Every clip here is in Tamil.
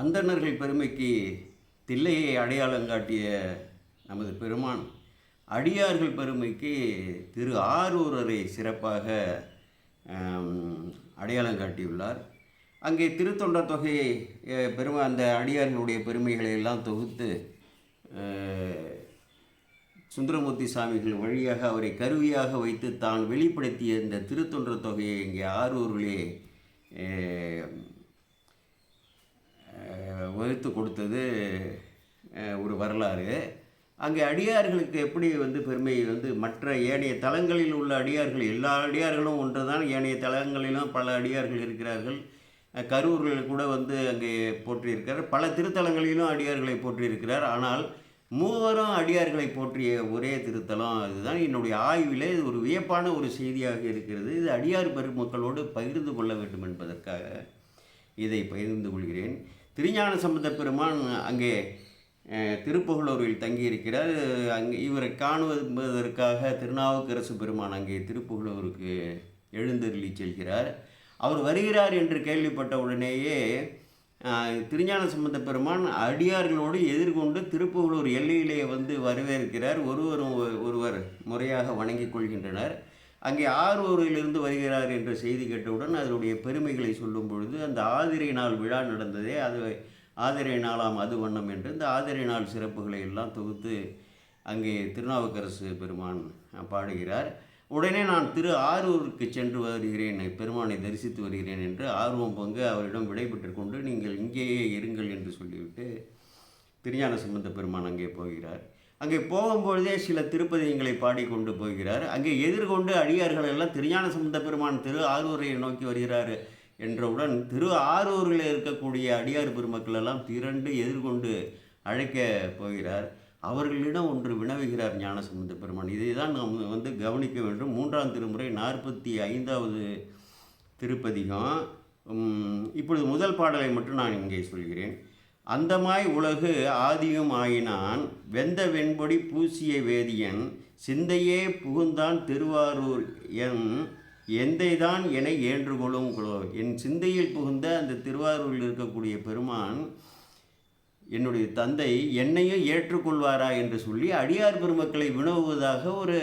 அந்தணர்கள் பெருமைக்கு தில்லையை அடையாளம் காட்டிய நமது பெருமான் அடியார்கள் பெருமைக்கு திரு ஆரூரரை சிறப்பாக அடையாளம் காட்டியுள்ளார். அங்கே திருத்தொண்ட தொகையை பெருமை அந்த அடியார்களுடைய பெருமைகளை எல்லாம் தொகுத்து சுந்தரமூர்த்தி சாமிகள் வழியாக அவரை கருவியாக வைத்து தான் வெளிப்படுத்திய இந்த திருத்தொன்ற தொகையை இங்கே ஆரூரிலே எடுத்து கொடுத்தது ஒரு வரலாறு. அங்கே அடியார்களுக்கு எப்படி வந்து பெருமை வந்து மற்ற ஏனைய தலங்களில் உள்ள அடியார்கள் எல்லா அடியார்களும் ஒன்று தான் ஏனைய தலங்களிலும் பல அடியார்கள் இருக்கிறார்கள். கரூரில் கூட வந்து அங்கே போற்றியிருக்கிறார். பல திருத்தலங்களிலும் அடியார்களை போற்றியிருக்கிறார். ஆனால் மூவரும் அடியார்களை போற்றிய ஒரே திருத்தலம் அதுதான் என்னுடைய ஆய்விலே இது ஒரு வியப்பான ஒரு செய்தியாக இருக்கிறது. இது அடியார் பெருமக்களோடு பகிர்ந்து கொள்ள வேண்டும் என்பதற்காக இதை பகிர்ந்து கொள்கிறேன். திருஞான சம்பந்த பெருமான் அங்கே திருப்புகலூரில் தங்கியிருக்கிறார். அங்கே இவரை காணுவதற்காக திருநாவுக்கரசு பெருமான் அங்கே திருப்புகலூருக்கு எழுந்தருளி செல்கிறார். அவர் வருகிறார் என்று கேள்விப்பட்ட உடனேயே திருஞான சம்பந்த பெருமான் அடியார்களோடு எதிர்கொண்டு திருப்புகலூர் எல்லையிலே வந்து வரவேற்கிறார். ஒருவரும் ஒருவர் முறையாக வணங்கிக் கொள்கின்றனர். அங்கே ஆரூரிலிருந்து வருகிறார் என்ற செய்தி கேட்டவுடன் அதனுடைய பெருமைகளை சொல்லும் பொழுது அந்த ஆதிரை நாள் விழா நடந்ததே அது ஆதிரை நாளாம் அது வண்ணம் என்று இந்த ஆதிரை நாள் சிறப்புகளை எல்லாம் தொகுத்து அங்கே திருநாவுக்கரசு பெருமான் பாடுகிறார். உடனே நான் திரு ஆரூருக்கு சென்று வருகிறேன் பெருமானை தரிசித்து வருகிறேன் என்று ஆர்வம் பங்கு அவரிடம் விடைபெற்று கொண்டு நீங்கள் இங்கேயே இருங்கள் என்று சொல்லிவிட்டு திருஞான சம்பந்த பெருமான் அங்கே போகிறார். அங்கே போகும்பொழுதே சில திருப்பதியங்களை பாடிக்கொண்டு போகிறார். அங்கே எதிர்கொண்டு அடியார்கள் எல்லாம் திருஞான சம்பந்த பெருமான் திரு ஆரூரை நோக்கி வருகிறார் என்றவுடன் திரு ஆரூரில் இருக்கக்கூடிய அடியார் பெருமக்கள் எல்லாம் திரண்டு எதிர்கொண்டு அழைக்க போகிறார். அவர்களிடம் ஒன்று வினவுகிறார் ஞானசம்பந்த பெருமான். இதை தான் நாம் வந்து கவனிக்க வேண்டும். மூன்றாம் திருமுறை நாற்பத்தி ஐந்தாவது திருப்பதிகம். இப்பொழுது முதல் பாடலை மட்டும் நான் இங்கே சொல்கிறேன். அந்தமாய் உலகு ஆதியும் ஆயினான் வெந்த வெண்பொடி பூசிய வேதியன் சிந்தையே புகுந்தான் திருவாரூர் என் எந்தைதான் என ஏற்றுக்கொள்ளும் குலோ என் சிந்தையில் புகுந்த அந்த திருவாரூரில் இருக்கக்கூடிய பெருமான் என்னுடைய தந்தை என்னையும் ஏற்றுக்கொள்வாரா என்று சொல்லி அடியார் பெருமக்களை வினவுவதாக ஒரு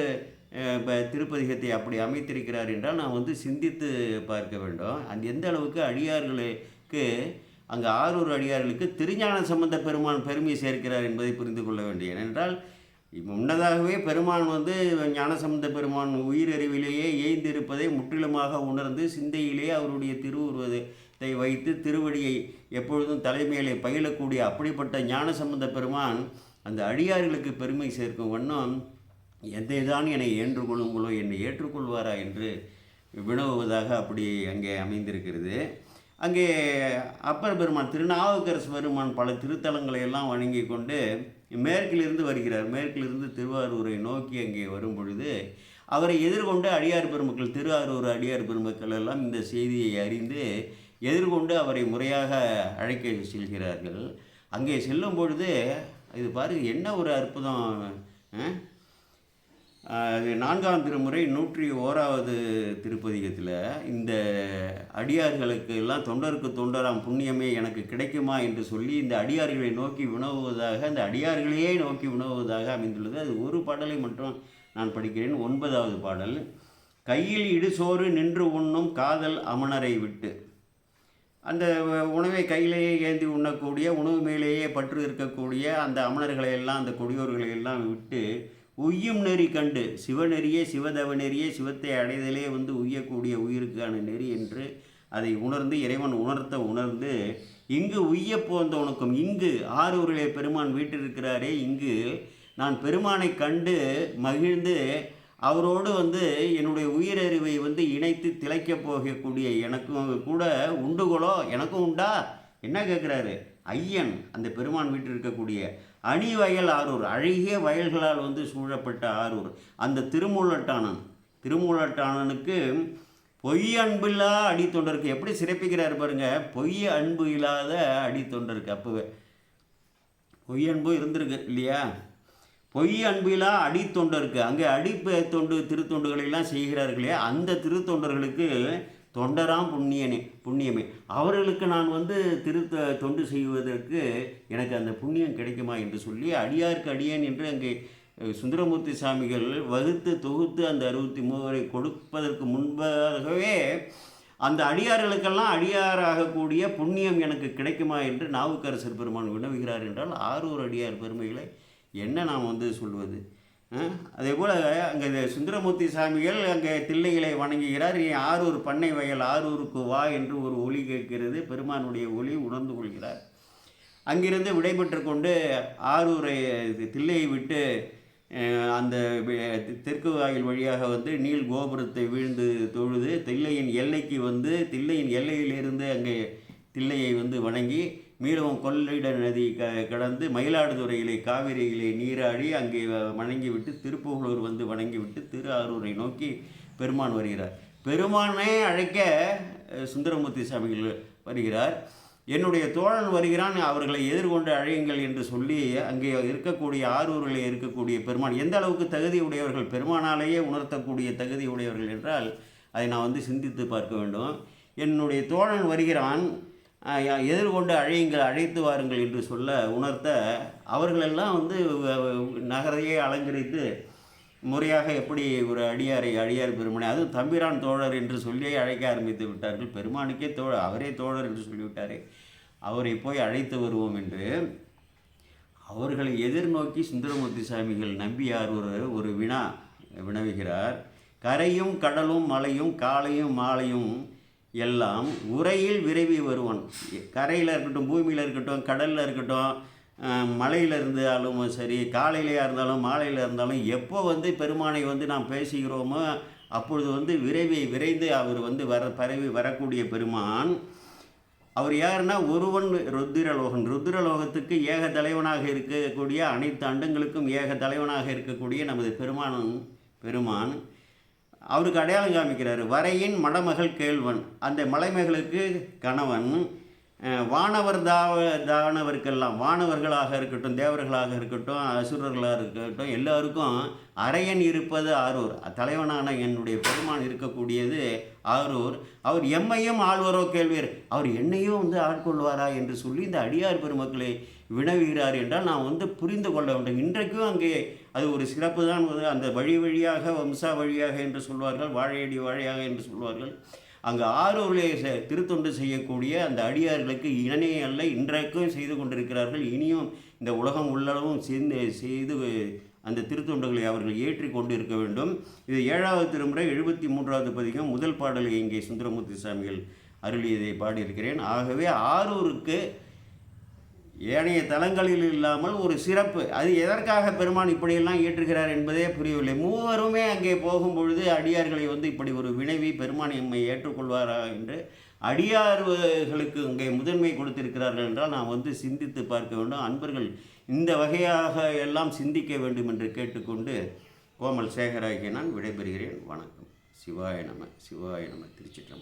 ப- திருப்பதிகத்தை அப்படி அமைத்திருக்கிறார் என்றால் நான் வந்து சிந்தித்து பார்க்க வேண்டும். அந்த எந்த அளவுக்கு அடியார்களுக்கு அங்கே ஆரூர் அடியார்களுக்கு திருஞான சம்பந்த பெருமான் பெருமை சேர்க்கிறார் என்பதை புரிந்து கொள்ள வேண்டும். ஏனென்றால் முன்னதாகவே பெருமான் வந்து ஞானசம்பந்த பெருமான் உயிரறிவிலேயே ஏய்ந்திருப்பதை முற்றிலுமாக உணர்ந்து சிந்தையிலே அவருடைய திருவுருவத்தை வைத்து திருவடியை எப்பொழுதும் தலைமையிலே பயிலக்கூடிய அப்படிப்பட்ட ஞானசம்பந்த பெருமான் அந்த அடியார்களுக்கு பெருமை சேர்க்கும் வண்ணம் எதை தான் என்னை ஏற்றுக்கொள்ளுங்களோ என்னை ஏற்றுக்கொள்வாரா என்று வினவுவதாக அப்படி அங்கே அமைந்திருக்கிறது. அங்கே அப்பர் பெருமான் திருநாவுக்கரசு பெருமான் பல திருத்தலங்களை எல்லாம் வணங்கி கொண்டு மேற்கிலிருந்து வருகிறார். மேற்கிலிருந்து திருவாரூரை நோக்கி அங்கே வரும் பொழுது அவரை எதிர்கொண்டு அடியார் பெருமக்கள் திருவாரூர் அடியார் பெருமக்கள் எல்லாம் இந்த செய்தியை அறிந்து எதிர்கொண்டு அவரை முறையாக அழைக்க செல்கிறார்கள். அங்கே செல்லும் பொழுது இது பாருங்கள் என்ன ஒரு அற்புதம் அது நான்காம் திருமுறை நூற்றி ஓராவது திருப்பதிகத்தில் இந்த அடியார்களுக்கு எல்லாம் தொண்டருக்கு தொண்டராம் புண்ணியமே எனக்கு கிடைக்குமா என்று சொல்லி இந்த அடியார்களை நோக்கி வினவுவதாக அந்த அடியார்களையே நோக்கி வினவுவதாக அமைந்துள்ளது. அது ஒரு பாடலை மட்டும் நான் படிக்கிறேன். ஒன்பதாவது பாடல். கையில் இடுசோறு நின்று உண்ணும் காதல் அமணரை விட்டு. அந்த உணவை கையிலேயே ஏந்தி உண்ணக்கூடிய உணவு மேலேயே பற்று இருக்கக்கூடிய அந்த அமணர்களை எல்லாம் அந்த கொடியோர்களை எல்லாம் விட்டு உய்யும் நெறி கண்டு சிவநெறியே சிவதவ நெறியே சிவத்தை அடைதலே வந்து உய்யக்கூடிய உயிருக்கான நெறி என்று அதை உணர்ந்து இறைவன் உணர்த்த உணர்ந்து இங்கு உய்ய போந்தவனுக்கும் இங்கு ஆரூரிலே பெருமான் வீட்டிருக்கிறாரே இங்கு நான் பெருமானை கண்டு மகிழ்ந்து அவரோடு வந்து என்னுடைய உயிரறிவை வந்து இணைத்து திளைக்கப் போகக்கூடிய எனக்கும் கூட உண்டுகளோ? எனக்கும் உண்டா? என்ன கேட்குறாரு ஐயன் அந்த பெருமான் வீட்டில் இருக்கக்கூடிய அணி வயல் ஆரூர் அழகிய வயல்களால் வந்து சூழப்பட்ட ஆரூர். அந்த திருமூலட்டானன் திருமூலட்டானனுக்கு பொய் அன்பில்லா அடித்தொண்டருக்கு. எப்படி சிறப்பிக்கிறார் பாருங்க பொய் அன்பு இல்லாத அடித்தொண்டருக்கு. அப்போவே பொய் அன்பு இருந்திருக்கு இல்லையா? பொய் அன்பிலா அடித்தொண்டருக்கு. அங்கே அடிப்பு தொண்டு திருத்தொண்டுகளெல்லாம் செய்கிறார்களே அந்த திருத்தொண்டர்களுக்கு தொண்டராம் புண்ணியனே புண்ணியமே. அவர்களுக்கு நான் வந்து திருத்த தொண்டு செய்வதற்கு எனக்கு அந்த புண்ணியம் கிடைக்குமா என்று சொல்லி அடியாருக்கு அடியேன் என்று அங்கே சுந்தரமூர்த்தி சாமிகள் வகுத்து தொகுத்து அந்த அறுபத்தி மூவரை கொடுப்பதற்கு முன்பாகவே அந்த அடியார்களுக்கெல்லாம் அடியாராகக்கூடிய புண்ணியம் எனக்கு கிடைக்குமா என்று நாவுக்கரசர் பெருமான் வினவுகிறார் என்றால் ஆரூர் அடியார் பெருமைகளை என்ன நாம் வந்து சொல்வது? அதே போல் அங்கே இந்த சுந்தரமூர்த்தி சாமிகள் அங்கே தில்லைகளை வணங்குகிறார். ஏன் ஆரூர் பண்ணை வயல் ஆரூருக்கு வா என்று ஒரு ஒளி கேட்கிறது. பெருமானுடைய ஒளி உணர்ந்து கொள்கிறார். அங்கிருந்து விடைபெற்று கொண்டு ஆரூரை தில்லையை விட்டு அந்த தெற்கு வாயில் வழியாக வந்து நீல் கோபுரத்தை வீழ்ந்து தொழுது தில்லையின் எல்லைக்கு வந்து தில்லையின் எல்லையிலிருந்து அங்கே தில்லையை வந்து வணங்கி மீளவும் கொள்ளிட நதி க கடந்து மயிலாடுதுறையிலே காவிரியிலே நீராடி அங்கே வ- வணங்கிவிட்டு திருப்புகலூர் வந்து வணங்கிவிட்டு திரு ஆரூரை நோக்கி பெருமான் வருகிறார். பெருமானை அழைக்க சுந்தரமூர்த்தி சாமிகள் வருகிறார். என்னுடைய தோழன் வருகிறான் அவர்களை எதிர்கொண்டு அழையுங்கள் என்று சொல்லி அங்கே இருக்கக்கூடிய ஆரூரில் இருக்கக்கூடிய பெருமான் எந்த அளவுக்கு தகுதி உடையவர்கள் பெருமானாலேயே உணர்த்தக்கூடிய தகுதி உடையவர்கள் என்றால் அதை நான் வந்து சிந்தித்து பார்க்க வேண்டும். என்னுடைய தோழன் வருகிறான் எதிர்கொண்டு அழையுங்கள் அழைத்து வாருங்கள் என்று சொல்ல உணர்த்த அவர்களெல்லாம் வந்து நகரையே அலங்கரித்து முறையாக எப்படி ஒரு அடியாரை அடியார் பெருமானை அதுவும் தம்பிரான் தோழர் என்று சொல்லியே அழைக்க ஆரம்பித்து விட்டார்கள். பெருமானுக்கே தோழர் அவரே தோழர் என்று சொல்லிவிட்டாரே. அவரை போய் அழைத்து வருவோம் என்று அவர்களை எதிர்நோக்கி சுந்தரமூர்த்தி சாமிகள் நம்பியார் ஒரு ஒரு வினா வினவுகிறார். கரையும் கடலும் மலையும் காலையும் மாலையும் எல்லாம் உரையில் விரைவி வருவன். கரையில் இருக்கட்டும் பூமியில் இருக்கட்டும் கடலில் இருக்கட்டும் மலையில் இருந்தாலும் சரி காலையிலையாக இருந்தாலும் மாலையில் இருந்தாலும் எப்போ வந்து பெருமானை வந்து நாம் பேசுகிறோமோ அப்பொழுது வந்து விரைவி விரைந்து அவர் வந்து வர பரவி வரக்கூடிய பெருமான். அவர் யாருன்னா ஒருவன் ருத்திரலோகன் ருத்திரலோகத்துக்கு ஏக தலைவனாக இருக்கக்கூடிய அனைத்து அண்டங்களுக்கும் ஏக தலைவனாக இருக்கக்கூடிய நமது பெருமானும் பெருமான். அவருக்கு அடையாளம் காமிக்கிறார் வரையின் மடமகள் கேள்வன். அந்த மலைமகளுக்கு கணவன் வானவர் தாவ தானவருக்கெல்லாம் வானவர்களாக இருக்கட்டும் தேவர்களாக இருக்கட்டும் அசுரர்களாக இருக்கட்டும் எல்லாருக்கும் அரையன் இருப்பது ஆரூர். தலைவனான என்னுடைய பெருமான் இருக்கக்கூடியது ஆரூர். அவர் எம்மையும் ஆழ்வரோ கேள்வியர். அவர் என்னையும் வந்து ஆட்கொள்வாரா என்று சொல்லி இந்த அடியார் பெருமக்களை வினவுகிறார் என்றால் நான் வந்து புரிந்து கொள்ள வேண்டும். இன்றைக்கும் அங்கே அது ஒரு சிறப்பு தான். வந்து அந்த வழி வழியாக வம்சா வழியாக என்று சொல்வார்கள் வாழையடி வாழையாக என்று சொல்வார்கள். அங்கே ஆரூரிலே திருத்தொண்டு செய்யக்கூடிய அந்த அடியார்களுக்கு இணனே அல்ல இன்றைக்கும் செய்து கொண்டிருக்கிறார்கள். இனியும் இந்த உலகம் உள்ளளவும் சேர்ந்து செய்து அந்த திருத்தொண்டுகளை அவர்கள் ஏற்றி கொண்டு இருக்க வேண்டும். இது ஏழாவது திருமுறை எழுபத்தி மூன்றாவது பதிகம். முதல் பாடலை இங்கே சுந்தரமூர்த்தி சாமிகள் அருளியதை பாடியிருக்கிறேன். ஆகவே ஆரூருக்கு ஏனைய தலங்களில் இல்லாமல் ஒரு சிறப்பு. அது எதற்காக பெருமான் இப்படியெல்லாம் ஏற்றுகிறார் என்பதே புரியவில்லை. மூவருமே அங்கே போகும் பொழுது அடியார்களை வந்து இப்படி ஒரு வினைவி பெருமான் எம்மை ஏற்றுக்கொள்வாரா என்று அடியார்களுக்கு அங்கே முதன்மை கொடுத்திருக்கிறார்கள் என்றால் நாம் வந்து சிந்தித்து பார்க்க வேண்டும். அன்பர்கள் இந்த வகையாக எல்லாம் சிந்திக்க வேண்டும் என்று கேட்டுக்கொண்டு கோமல் சேகராகிய நான் விடைபெறுகிறேன். வணக்கம். சிவாய நம சிவாய நம திருச்சிற்றம்பலம்.